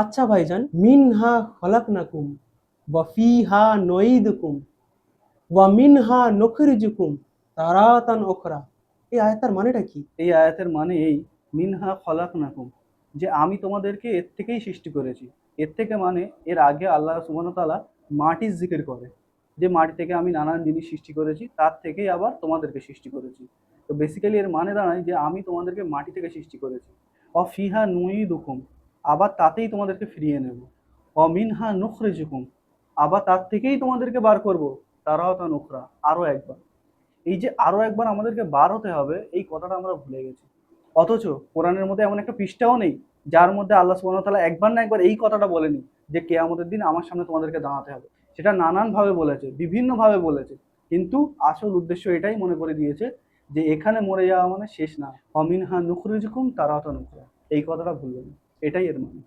আচ্ছা ভাইজান, মিনহা খলাকনাকুম, ওয়া ফিহা নুঈদুকুম, ওয়া মিনহা নুখরিজুকুম তারাতান উখরা। এই আয়াতের মানেটা কি? এই আয়াতের মানে এই, মিনহা খলাক নাকুম যে আমি তোমাদেরকে এর থেকেই সৃষ্টি করেছি। এর থেকে মানে এর আগে আল্লাহ ওয়া মাটির জিকির করে। যে মাটি থেকে আমি নানান জিনিস সৃষ্টি করেছি, তার থেকেই আবার তোমাদেরকে সৃষ্টি করেছি। তো বেসিক্যালি এর মানে দাঁড়ায় যে আমি তোমাদেরকে মাটি থেকে সৃষ্টি করেছি। অ ফিহা নুই দুকুম আবার তাতেই তোমাদেরকে ফিরিয়ে নেব। অ মিনহা নুখরিজুকুম। আবার তার থেকেই তোমাদেরকে বার করব। তারাও তা নুখরা আরও একবার। এই যে আরও একবার আমাদেরকে বার হতে হবে, এই কথাটা আমরা ভুলে গেছি। অথচ কোরআনের মধ্যে এমন একটা পৃষ্ঠাও নেই, যার মধ্যে আল্লাহ সুবহানাহু ওয়া তাআলা একবার না একবার এই কথাটা বলেনি যে কেয়ামতের দিন আমার সামনে তোমাদেরকে দাঁড়াতে হবে। সেটা নানানভাবে বলেছে, বিভিন্নভাবে বলেছে। কিন্তু আসল উদ্দেশ্য এটাই মনে করে দিয়েছে যে এখানে মরে যাওয়া মানে শেষ না। অমিনহা নুখরিজুকুম তারা তা নুখরা। এই কথাটা ভুলবেন এটাই এর মানে।